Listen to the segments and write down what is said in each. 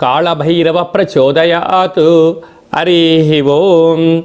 కాళభైరవ ప్రచోదయాత్. హరి ఓం.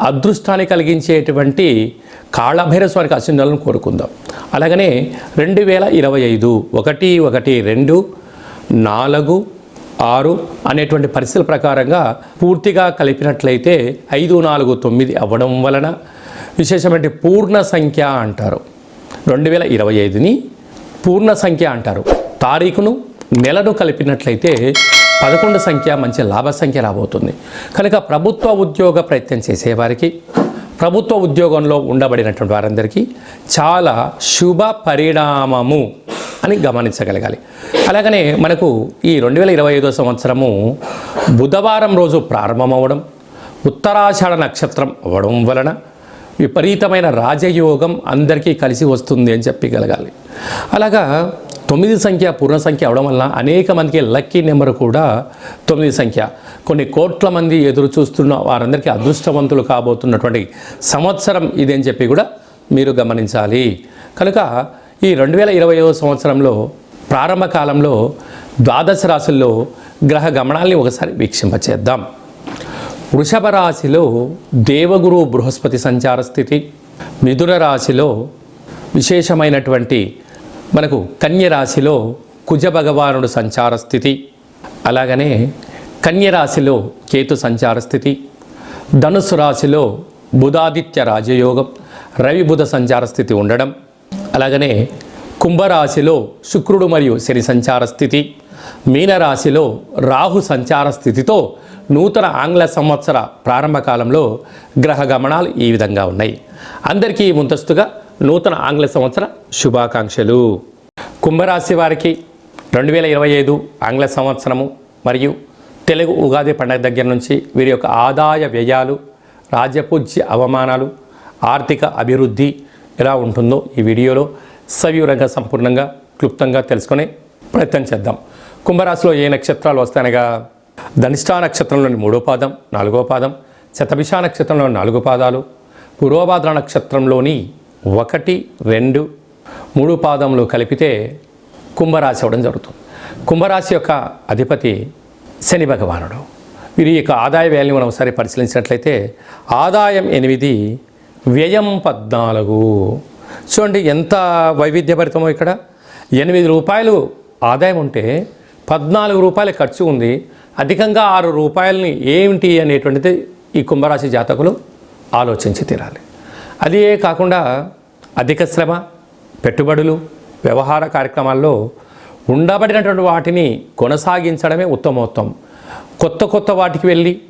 అదృష్టాన్ని కలిగించేటువంటి కాళభైర స్వామికి అసిందాలను కోరుకుందాం. అలాగనే రెండు వేల ఇరవై ఐదు ఒకటి ఒకటి రెండు నాలుగు ఆరు అనేటువంటి పరిస్థితుల ప్రకారంగా పూర్తిగా కలిపినట్లయితే ఐదు నాలుగు తొమ్మిది అవ్వడం వలన విశేషమైన పూర్ణ సంఖ్య అంటారు. రెండు వేల ఇరవై ఐదుని పూర్ణ సంఖ్య అంటారు. తారీఖును నెలను కలిపినట్లయితే పదకొండు సంఖ్య మంచి లాభ సంఖ్య రాబోతుంది. కనుక ప్రభుత్వ ఉద్యోగ ప్రయత్నం చేసేవారికి ప్రభుత్వ ఉద్యోగంలో ఉండబడినటువంటి వారందరికీ చాలా శుభ పరిణామము అని గమనించగలగాలి. అలాగనే మనకు ఈ రెండు వేల ఇరవై ఐదో సంవత్సరము బుధవారం రోజు ప్రారంభమవడం ఉత్తరాషాఢ నక్షత్రం అవ్వడం వలన విపరీతమైన రాజయోగం అందరికీ కలిసి వస్తుంది అని చెప్పగలగాలి. అలాగా తొమ్మిది సంఖ్య పూర్ణ సంఖ్య అవడం వలన అనేక మందికి లక్కీ నెంబర్ కూడా తొమ్మిది సంఖ్య. కొన్ని కోట్ల మంది ఎదురు చూస్తున్న వారందరికీ అదృష్టవంతులు కాబోతున్నటువంటి సంవత్సరం ఇదని అని చెప్పి కూడా మీరు గమనించాలి. కనుక ఈ రెండు వేల ఇరవై సంవత్సరంలో ప్రారంభ కాలంలో ద్వాదశ రాశుల్లో గ్రహ గమనాల్ని ఒకసారి వీక్షింపచేద్దాం. వృషభ రాశిలో దేవగురు బృహస్పతి సంచార స్థితి మిథున రాశిలో విశేషమైనటువంటి మనకు కన్యరాశిలో కుజభగవానుడు కుజ భగవానుడు సంచార స్థితి అలాగనే కన్యరాశిలో కేతు సంచార స్థితి ధనుసు రాశిలో బుధాదిత్య రాజయోగం రవి బుధ సంచార స్థితి ఉండడం అలాగనే కుంభరాశిలో శుక్రుడు మరియు శని సంచార స్థితి మీనరాశిలో రాహు సంచార స్థితితో నూతన ఆంగ్ల సంవత్సర ప్రారంభ కాలంలో గ్రహ గమనాలు ఈ విధంగా ఉన్నాయి. అందరికీ ముందస్తుగా నూతన ఆంగ్ల సంవత్సర శుభాకాంక్షలు. కుంభరాశి వారికి రెండు వేల ఇరవై ఐదు ఆంగ్ల సంవత్సరము మరియు తెలుగు ఉగాది పండుగ దగ్గర నుంచి వీరి యొక్క ఆదాయ వ్యయాలు రాజ్యపూజ్య అవమానాలు ఆర్థిక అభివృద్ధి ఎలా ఉంటుందో ఈ వీడియోలో సవివరంగా సంపూర్ణంగా క్లుప్తంగా తెలుసుకునే ప్రయత్నం చేద్దాం. కుంభరాశిలో ఏ నక్షత్రాలు వస్తాయనగా? ధనిష్టా నక్షత్రంలోని మూడో పాదం నాలుగో పాదం శతభిషా నక్షత్రంలోని నాలుగు పాదాలు పూర్వభాద్ర నక్షత్రంలోని ఒకటి రెండు మూడు పాదములు కలిపితే కుంభరాశి అవ్వడం జరుగుతుంది. కుంభరాశి యొక్క అధిపతి శని భగవానుడు. వీరి యొక్క ఆదాయ వ్యయాన్ని మనం ఒకసారి పరిశీలించినట్లయితే ఆదాయం ఎనిమిది వ్యయం పద్నాలుగు. చూడండి ఎంత వైవిధ్యభరితమో ఇక్కడ. ఎనిమిది రూపాయలు ఆదాయం ఉంటే పద్నాలుగు రూపాయల ఖర్చు ఉంది. అధికంగా ఆరు రూపాయలని ఏమిటి అనేటువంటిది ఈ కుంభరాశి జాతకులు ఆలోచించి తీరాలి. అదే కాకుండా అధిక శ్రమ పెట్టుబడులు వ్యవహార కార్యక్రమాల్లో ఉండబడినటువంటి వాటిని కొనసాగించడమే ఉత్తమోత్తం. కొత్త కొత్త వాటికి వెళ్ళి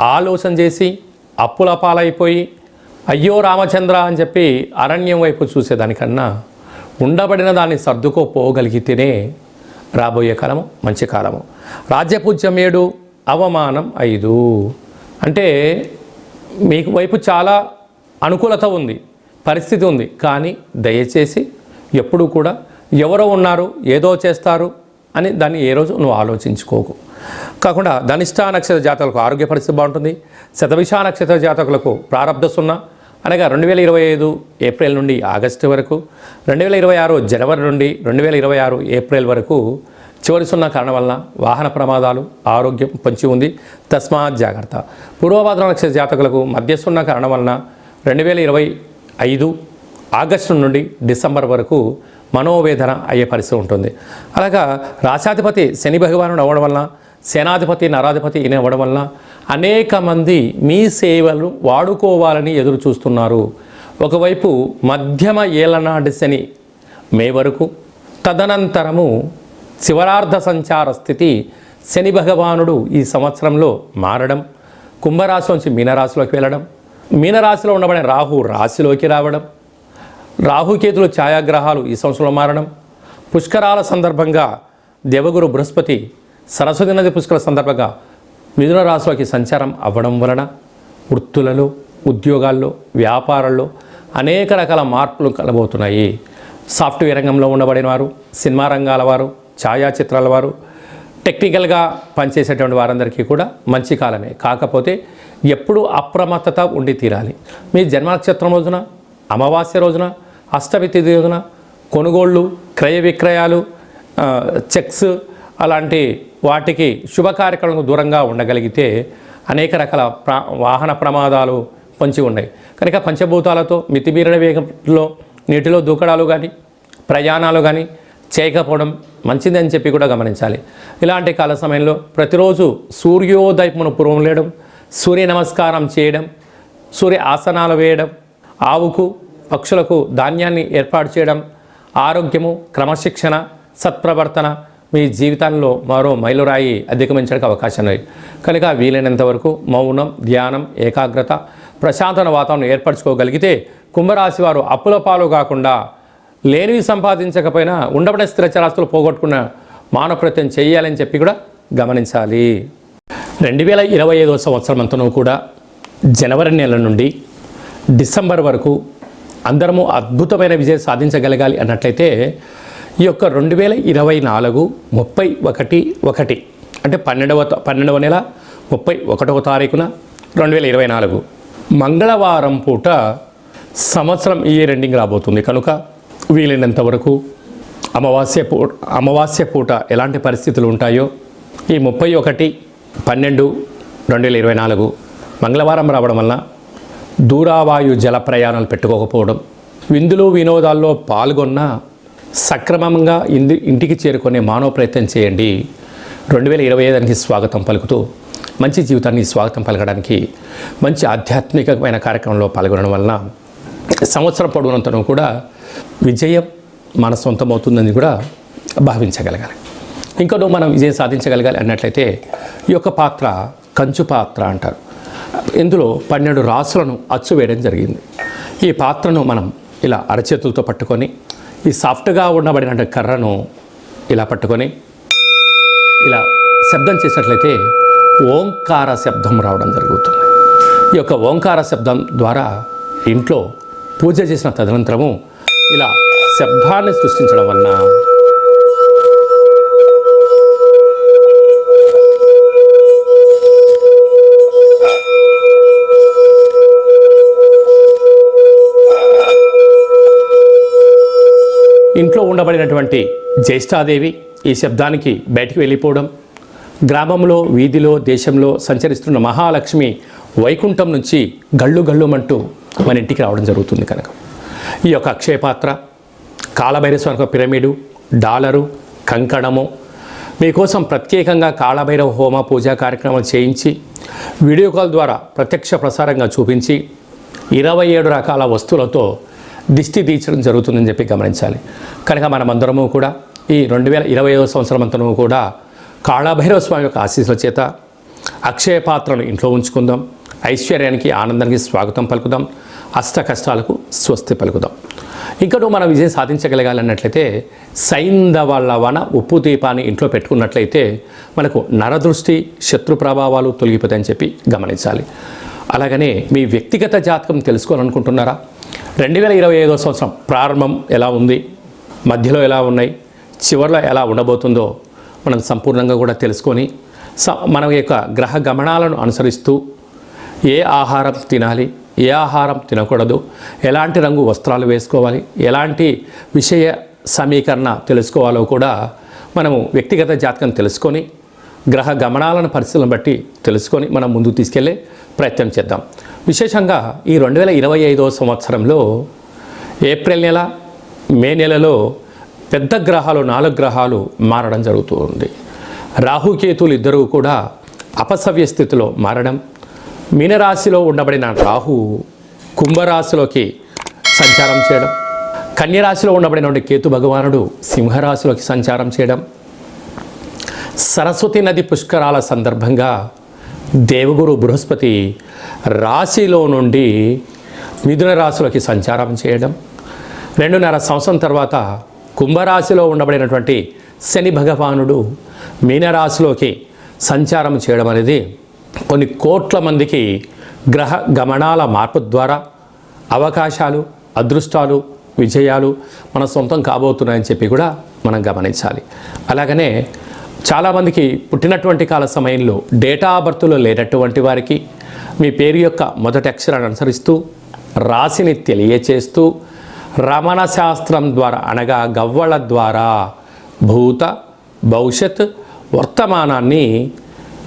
ఆలోచన చేసి అప్పుల పాలైపోయి అయ్యో రామచంద్ర అని చెప్పి అరణ్యం వైపు చూసేదానికన్నా ఉండబడిన దాన్ని సర్దుకోపోగలిగితేనే రాబోయే కాలము మంచి కాలము. రాజ్యపూజ్యం ఏడు అవమానం ఐదు. అంటే మీకు వైపు చాలా అనుకూలత ఉంది పరిస్థితి ఉంది. కానీ దయచేసి ఎప్పుడూ కూడా ఎవరో ఉన్నారు ఏదో చేస్తారు అని దాన్ని ఏ రోజు నువ్వు ఆలోచించుకోకు. కాకుండా ధనిష్టా నక్షత్ర జాతకులకు ఆరోగ్య పరిస్థితి బాగుంటుంది. శతవిషా నక్షత్ర జాతకులకు ప్రారంధ సున్నా అనగా రెండు వేల ఇరవై ఐదు ఏప్రిల్ నుండి ఆగస్టు వరకు రెండు వేల ఇరవై ఆరు జనవరి నుండి రెండు వేల ఇరవై ఆరు ఏప్రిల్ వరకు చివరి సున్న కారణం వలన వాహన ప్రమాదాలు ఆరోగ్యం పొంచి ఉంది. తస్మాత్ జాగ్రత్త. పూర్వభాద్ర నక్షత్ర జాతకులకు మధ్య కారణం వలన రెండు వేల ఇరవై ఐదు ఆగస్టు నుండి డిసెంబర్ వరకు మనోవేదన అయ్యే పరిస్థితి ఉంటుంది. అలాగా రాశాధిపతి శని భగవానుడు అవ్వడం వలన సేనాధిపతి నరాధిపతి ఈయన అవ్వడం వలన అనేక మంది మీ సేవలు వాడుకోవాలని ఎదురు చూస్తున్నారు. ఒకవైపు మధ్యమ ఏలనాటి శని మే వరకు తదనంతరము శివరార్ధ సంచార స్థితి శని భగవానుడు ఈ సంవత్సరంలో మారడం కుంభరాశి నుంచి మీనరాశిలోకి వెళ్ళడం మీనరాశిలో ఉండబడే రాహు రాశిలోకి రావడం రాహుకేతులు ఛాయాగ్రహాలు ఈ సంవత్సరంలో మారడం పుష్కరాల సందర్భంగా దేవగురు బృహస్పతి సరస్వతి నది పుష్కర సందర్భంగా మిథున రాశిలోకి సంచారం అవ్వడం వలన వృత్తులలో ఉద్యోగాల్లో వ్యాపారాల్లో అనేక రకాల మార్పులు కలబోతున్నాయి. సాఫ్ట్వేర్ రంగంలో ఉండబడిన వారు సినిమా రంగాల వారు ఛాయాచిత్రాల వారు టెక్నికల్గా పనిచేసేటువంటి వారందరికీ కూడా మంచి కాలమే. కాకపోతే ఎప్పుడూ అప్రమత్తత ఉండి తీరాలి. మీ జన్మనక్షత్రం రోజున అమావాస్య రోజున అష్టమి తిథి రోజున కొనుగోళ్ళు క్రయ విక్రయాలు చెక్స్ అలాంటి వాటికి శుభ కార్యక్రమాలకు దూరంగా ఉండగలిగితే అనేక రకాల ప్రా వాహన ప్రమాదాలు పొంచి ఉన్నాయి. కనుక పంచభూతాలతో మితిమీరిన వేగంలో నీటిలో దూకడాలు కానీ ప్రయాణాలు కానీ చేయకపోవడం మంచిదని చెప్పి కూడా గమనించాలి. ఇలాంటి కాల సమయంలో ప్రతిరోజు సూర్యోదయమును పూర్వం లేడం సూర్య నమస్కారం చేయడం సూర్య ఆసనాలు వేయడం ఆవుకు పక్షులకు ధాన్యాన్ని ఏర్పాటు చేయడం ఆరోగ్యము క్రమశిక్షణ సత్ప్రవర్తన మీ జీవితంలో మరో మైలురాయి అధిగమించడానికి అవకాశం ఉంది కనుక వీలైనంత వరకు మౌనం ధ్యానం ఏకాగ్రత ప్రశాంతన వాతావరణం ఏర్పరచుకోగలిగితే కుంభరాశి వారు అప్పుల పాలు కాకుండా లేనివి సంపాదించకపోయినా ఉండబడిన స్థిరచరాస్తులు పోగొట్టుకున్న మానవ ప్రయత్నం చేయాలని చెప్పి కూడా గమనించాలి. రెండు వేల ఇరవై ఐదో సంవత్సరం అంతనూ కూడా జనవరి నెల నుండి డిసెంబర్ వరకు అందరము అద్భుతమైన విజయం సాధించగలగాలి అన్నట్లయితే ఈ యొక్క రెండు వేల ఇరవై నాలుగు ముప్పై ఒకటి ఒకటి అంటే పన్నెండవ పన్నెండవ నెల ముప్పై ఒకటవ తారీఖున రెండు వేల ఇరవై నాలుగు మంగళవారం పూట సంవత్సరం ఈ రెండింగ్ రాబోతుంది. కనుక వీలైనంత వరకు అమావాస్య పూ అమావాస్య పూట ఎలాంటి పరిస్థితులు ఉంటాయో ఈ ముప్పై ఒకటి పన్నెండు రెండు వేల ఇరవై నాలుగు మంగళవారం రావడం వలన దూరావాయు జల ప్రయాణాలు పెట్టుకోకపోవడం విందులు వినోదాల్లో పాల్గొన్న సక్రమంగా ఇంది ఇంటికి చేరుకునే మానవ ప్రయత్నం చేయండి. రెండు వేల ఇరవై ఐదానికి స్వాగతం పలుకుతూ మంచి జీవితాన్ని స్వాగతం పలకడానికి మంచి ఆధ్యాత్మికమైన కార్యక్రమంలో పాల్గొనడం వలన సంవత్సరం పొడవునంతను కూడా విజయం మన సొంతమవుతుందని కూడా భావించగలగాలి. ఇంకనూ మనం విజయం సాధించగలగాలి అన్నట్లయితే ఈ యొక్క పాత్ర కంచు పాత్ర అంటారు. ఇందులో పన్నెండు రాసులను అచ్చు వేయడం జరిగింది. ఈ పాత్రను మనం ఇలా అరచేతులతో పట్టుకొని ఈ సాఫ్ట్గా ఉండబడిన కర్రను ఇలా పట్టుకొని ఇలా శబ్దం చేసినట్లయితే ఓంకార శబ్దం రావడం జరుగుతుంది. ఈ యొక్క ఓంకార శబ్దం ద్వారా ఇంట్లో పూజ చేసిన తదనంతరము ఇలా శబ్దాన్ని సృష్టించడం వలన ఇంట్లో ఉండబడినటువంటి జ్యేష్ఠాదేవి ఈ శబ్దానికి బయటికి వెళ్ళిపోవడం గ్రామంలో వీధిలో దేశంలో సంచరిస్తున్న మహాలక్ష్మి వైకుంఠం నుంచి గళ్ళు గళ్ళుమంటూ మన ఇంటికి రావడం జరుగుతుంది కనుక. ఈ యొక్క అక్షయపాత్ర కాళభైరస్వామి యొక్క పిరమిడు డాలరు కంకణము మీకోసం ప్రత్యేకంగా కాళభైరవ హోమ పూజా కార్యక్రమాలు చేయించి వీడియో కాల్ ద్వారా ప్రత్యక్ష ప్రసారంగా చూపించి ఇరవై ఏడు రకాల వస్తువులతో దిష్టి తీర్చడం జరుగుతుందని చెప్పి గమనించాలి. కనుక మనమందరము కూడా ఈ రెండు వేల ఇరవై ఐదో సంవత్సరం అంతరము కూడా కాళభైరవ స్వామి యొక్క ఆశీస్సుల చేత అక్షయ పాత్రను ఇంట్లో ఉంచుకుందాం. ఐశ్వర్యానికి ఆనందానికి స్వాగతం పలుకుదాం. అష్ట కష్టాలకు స్వస్తి పలుకుదాం. ఇంకను మనం విజయం సాధించగలగాలన్నట్లయితే సైంధవ లవణ ఉప్పు దీపాన్ని ఇంట్లో పెట్టుకున్నట్లయితే మనకు నరదృష్టి శత్రు ప్రభావాలు తొలగిపోతాయని చెప్పి గమనించాలి. అలాగనే మీ వ్యక్తిగత జాతకం తెలుసుకోవాలనుకుంటున్నారా? రెండు వేల ఇరవై ఐదో సంవత్సరం ప్రారంభం ఎలా ఉంది? మధ్యలో ఎలా ఉన్నాయి? చివరిలో ఎలా ఉండబోతుందో మనం సంపూర్ణంగా కూడా తెలుసుకొని స మన యొక్క గ్రహ గమనాలను అనుసరిస్తూ ఏ ఆహారం తినాలి ఏ ఆహారం తినకూడదు ఎలాంటి రంగు వస్త్రాలు వేసుకోవాలి ఎలాంటి విషయ సమీకరణ తెలుసుకోవాలో కూడా మనము వ్యక్తిగత జాతకం తెలుసుకొని గ్రహ గమనాలను పరిస్థితులను బట్టి తెలుసుకొని మనం ముందుకు తీసుకెళ్ళే ప్రయత్నం చేద్దాం. విశేషంగా ఈ రెండు వేల ఇరవై ఐదో సంవత్సరంలో ఏప్రిల్ నెల మే నెలలో పెద్ద గ్రహాలు నాలుగు గ్రహాలు మారడం జరుగుతుంది రాహుకేతులు ఇద్దరూ కూడా అపసవ్య స్థితిలో మారడం మీనరాశిలో ఉండబడిన రాహు కుంభరాశిలోకి సంచారం చేయడం కన్యరాశిలో ఉండబడినటువంటి కేతు భగవానుడు సింహరాశిలోకి సంచారం చేయడం సరస్వతి నది పుష్కరాల సందర్భంగా దేవగురు బృహస్పతి రాశిలో నుండి మిథున రాశిలోకి సంచారం చేయడం. రెండున్నర సంవత్సరం తర్వాత కుంభరాశిలో ఉండబడినటువంటి శని భగవానుడు మీనరాశిలోకి సంచారం చేయడం అనేది కొన్ని కోట్ల మందికి గ్రహ గమనాల మార్పు ద్వారా అవకాశాలు అదృష్టాలు విజయాలు మన సొంతం కాబోతున్నాయని చెప్పి కూడా మనం గమనించాలి. అలాగనే చాలామందికి పుట్టినటువంటి కాల సమయంలో డేటా బర్త్లో లేనటువంటి వారికి మీ పేరు యొక్క మొదటి అక్షరాన్ని అనుసరిస్తూ రాశిని తెలియచేస్తూ రమణ శాస్త్రం ద్వారా అనగా గవ్వల ద్వారా భూత భవిష్యత్ వర్తమానాన్ని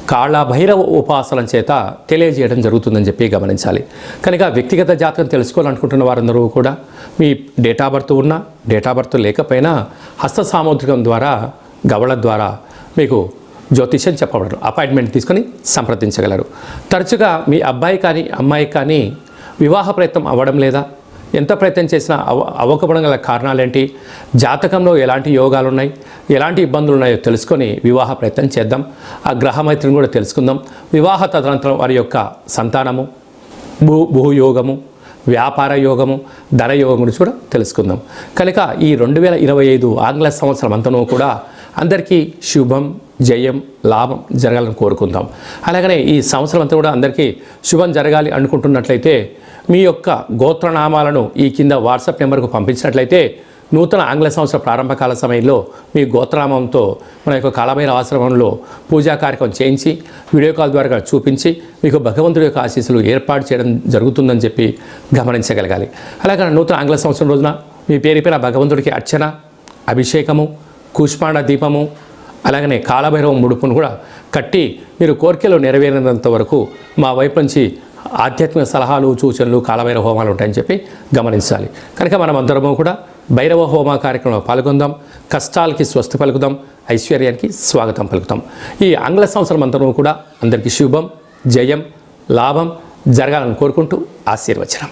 కాళభైరవ ఉపాసన చేత తెలియజేయడం జరుగుతుందని చెప్పి గమనించాలి. కనుక వ్యక్తిగత జాతకం తెలుసుకోవాలనుకుంటున్న వారందరూ కూడా మీ డేటా బర్త్ ఉన్నా డేటా బర్త్ లేకపోయినా హస్త సాముద్రికం ద్వారా గవళ ద్వారా మీకు జ్యోతిష్యం చెప్పబడరు. అపాయింట్మెంట్ తీసుకొని సంప్రదించగలరు. తరచుగా మీ అబ్బాయి కానీ అమ్మాయి కానీ వివాహ ప్రయత్నం అవ్వడం లేదా? ఎంత ప్రయత్నం చేసినా అవ అవ్వకపోవడం గల కారణాలేంటి? జాతకంలో ఎలాంటి యోగాలు ఉన్నాయి ఎలాంటి ఇబ్బందులు ఉన్నాయో తెలుసుకొని వివాహ ప్రయత్నం చేద్దాం. ఆ గ్రహమైత్రిని కూడా తెలుసుకుందాం. వివాహ తదనంతరం వారి యొక్క సంతానము భూ భూయోగము వ్యాపార యోగము ధన యోగం గురించి కూడా తెలుసుకుందాం. కనుక ఈ రెండు వేల ఇరవై ఐదు ఆంగ్ల సంవత్సరం అంతనూ కూడా అందరికీ శుభం జయం లాభం జరగాలని కోరుకుందాం. అలాగనే ఈ సంవత్సరం అంతా కూడా అందరికీ శుభం జరగాలి అనుకుంటున్నట్లయితే మీ యొక్క గోత్రనామాలను ఈ కింద వాట్సాప్ నెంబర్కు పంపించినట్లయితే నూతన ఆంగ్ల సంవత్సర ప్రారంభకాల సమయంలో మీ గోత్రనామంతో మన యొక్క కాలమైన ఆశ్రమంలో పూజా కార్యక్రమం చేయించి వీడియో కాల్ ద్వారా చూపించి మీకు భగవంతుడి యొక్క ఆశీస్సులు ఏర్పాటు చేయడం జరుగుతుందని చెప్పి గమనించగలగాలి. అలాగే నూతన ఆంగ్ల సంవత్సరం రోజున మీ పేరు పైన భగవంతుడికి అర్చన అభిషేకము కూష్పాండ దీపము అలాగనే కాలభైరవ ముడుపును కూడా కట్టి మీరు కోరికలు నెరవేరినంత వరకు మా వైపు నుంచి ఆధ్యాత్మిక సలహాలు సూచనలు కాలభైరవ హోమాలు ఉంటాయని చెప్పి గమనించాలి. కనుక మనం అందరము కూడా భైరవ హోమ కార్యక్రమంలో పాల్గొందాం. కష్టాలకి స్వస్తి పలుకుదాం. ఐశ్వర్యానికి స్వాగతం పలుకుతాం. ఈ ఆంగ్ల సంవత్సరం అంతరం కూడా అందరికీ శుభం జయం లాభం జరగాలని కోరుకుంటూ ఆశీర్వచనం.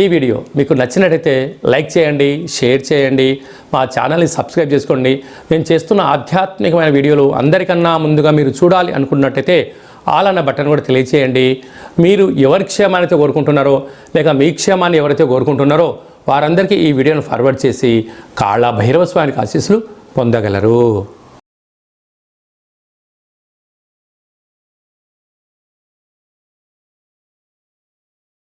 ఈ వీడియో మీకు నచ్చినట్టయితే లైక్ చేయండి షేర్ చేయండి మా ఛానల్ని సబ్స్క్రైబ్ చేసుకోండి. నేను చేస్తున్న ఆధ్యాత్మికమైన వీడియోలు అందరికన్నా ముందుగా మీరు చూడాలి అనుకున్నట్టయితే ఆల్ అన్న బటన్ కూడా తెలియచేయండి. మీరు ఎవరి క్షేమాన్ని అయితే కోరుకుంటున్నారో లేక మీ క్షేమాన్ని ఎవరైతే కోరుకుంటున్నారో వారందరికీ ఈ వీడియోను ఫార్వర్డ్ చేసి కాళ్ళ భైరవ స్వామికి ఆశీస్సులు పొందగలరు.